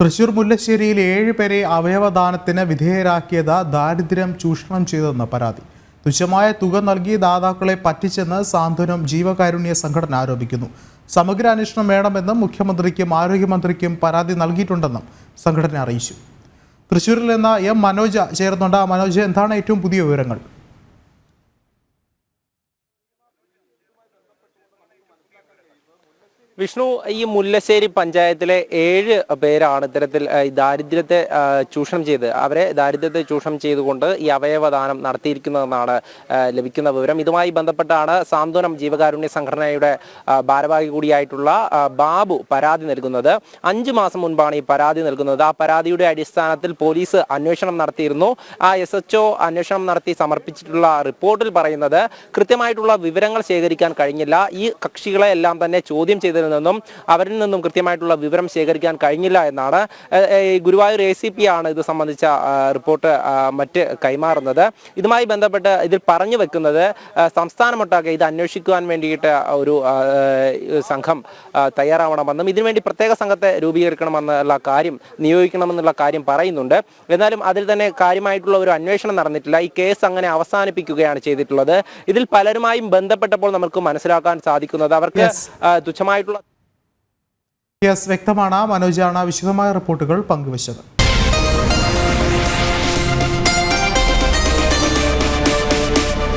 തൃശൂർ മുല്ലശ്ശേരിയിൽ ഏഴ് പേരെ അവയവദാനത്തിന് വിധേയരാക്കിയത് ദാരിദ്ര്യം ചൂഷണം ചെയ്തെന്ന് പരാതി. തുച്ഛമായ തുക നൽകി ദാതാക്കളെ പറ്റിച്ചെന്ന് സാന്ത്വനം ജീവകാരുണ്യ സംഘടന ആരോപിക്കുന്നു. സമഗ്ര അന്വേഷണം വേണമെന്നും മുഖ്യമന്ത്രിക്കും ആരോഗ്യമന്ത്രിക്കും പരാതി നൽകിയിട്ടുണ്ടെന്നും സംഘടന അറിയിച്ചു. തൃശൂരിൽ നിന്ന് എം മനോജ ചേർന്നുണ്ട് മനോജ് എന്താണ് ഏറ്റവും പുതിയ വിവരങ്ങൾ? വിഷ്ണു ഈ മുല്ലശ്ശേരി പഞ്ചായത്തിലെ ഏഴ് പേരാണ് ഇത്തരത്തിൽ ദാരിദ്ര്യത്തെ ചൂഷണം ചെയ്ത് അവരെ ദാരിദ്ര്യത്തെ ചൂഷണം ചെയ്തുകൊണ്ട് ഈ അവയവദാനം നടത്തിയിരിക്കുന്നതെന്നാണ് ലഭിക്കുന്ന വിവരം. ഇതുമായി ബന്ധപ്പെട്ടാണ് സാന്ത്വനം ജീവകാരുണ്യ സംഘടനയുടെ ഭാരവാഹി കൂടിയായിട്ടുള്ള ബാബു പരാതി നൽകുന്നത്. അഞ്ചു മാസം മുൻപാണ് ഈ പരാതി നൽകുന്നത്. ആ പരാതിയുടെ അടിസ്ഥാനത്തിൽ പോലീസ് അന്വേഷണം നടത്തിയിരുന്നു. ആ എസ് എച്ച് അന്വേഷണം നടത്തി സമർപ്പിച്ചിട്ടുള്ള റിപ്പോർട്ടിൽ പറയുന്നത് കൃത്യമായിട്ടുള്ള വിവരങ്ങൾ ശേഖരിക്കാൻ കഴിഞ്ഞില്ല. ഈ കക്ഷികളെ എല്ലാം തന്നെ ചോദ്യം നിന്നും അവരിൽ നിന്നും കൃത്യമായിട്ടുള്ള വിവരം ശേഖരിക്കാൻ കഴിഞ്ഞില്ല എന്നാണ് ഗുരുവായൂർ എ സി പി ആണ് ഇത് സംബന്ധിച്ച റിപ്പോർട്ട് മറ്റ് കൈമാറുന്നത്. ഇതുമായി ബന്ധപ്പെട്ട് ഇതിൽ പറഞ്ഞു വെക്കുന്നത് സംസ്ഥാനമൊട്ടാകെ ഇത് അന്വേഷിക്കുവാൻ വേണ്ടിയിട്ട് ഒരു സംഘം തയ്യാറാവണമെന്നും ഇതിനുവേണ്ടി പ്രത്യേക സംഘത്തെ രൂപീകരിക്കണമെന്നുള്ള കാര്യം നിയോഗിക്കണമെന്നുള്ള കാര്യം പറയുന്നുണ്ട്. എന്നാലും അതിൽ തന്നെ കാര്യമായിട്ടുള്ള ഒരു അന്വേഷണം നടന്നിട്ടില്ല. ഈ കേസ് അങ്ങനെ അവസാനിപ്പിക്കുകയാണ് ചെയ്തിട്ടുള്ളത്. ഇതിൽ പലരുമായും ബന്ധപ്പെട്ടപ്പോൾ നമുക്ക് മനസ്സിലാക്കാൻ സാധിക്കുന്നത് അവർക്ക്. തുച്ഛമായിട്ടുള്ള യെസ് വ്യക്തമാണ്. മനോജാണ് വിശദമായ റിപ്പോർട്ടുകൾ പങ്കുവച്ചത്.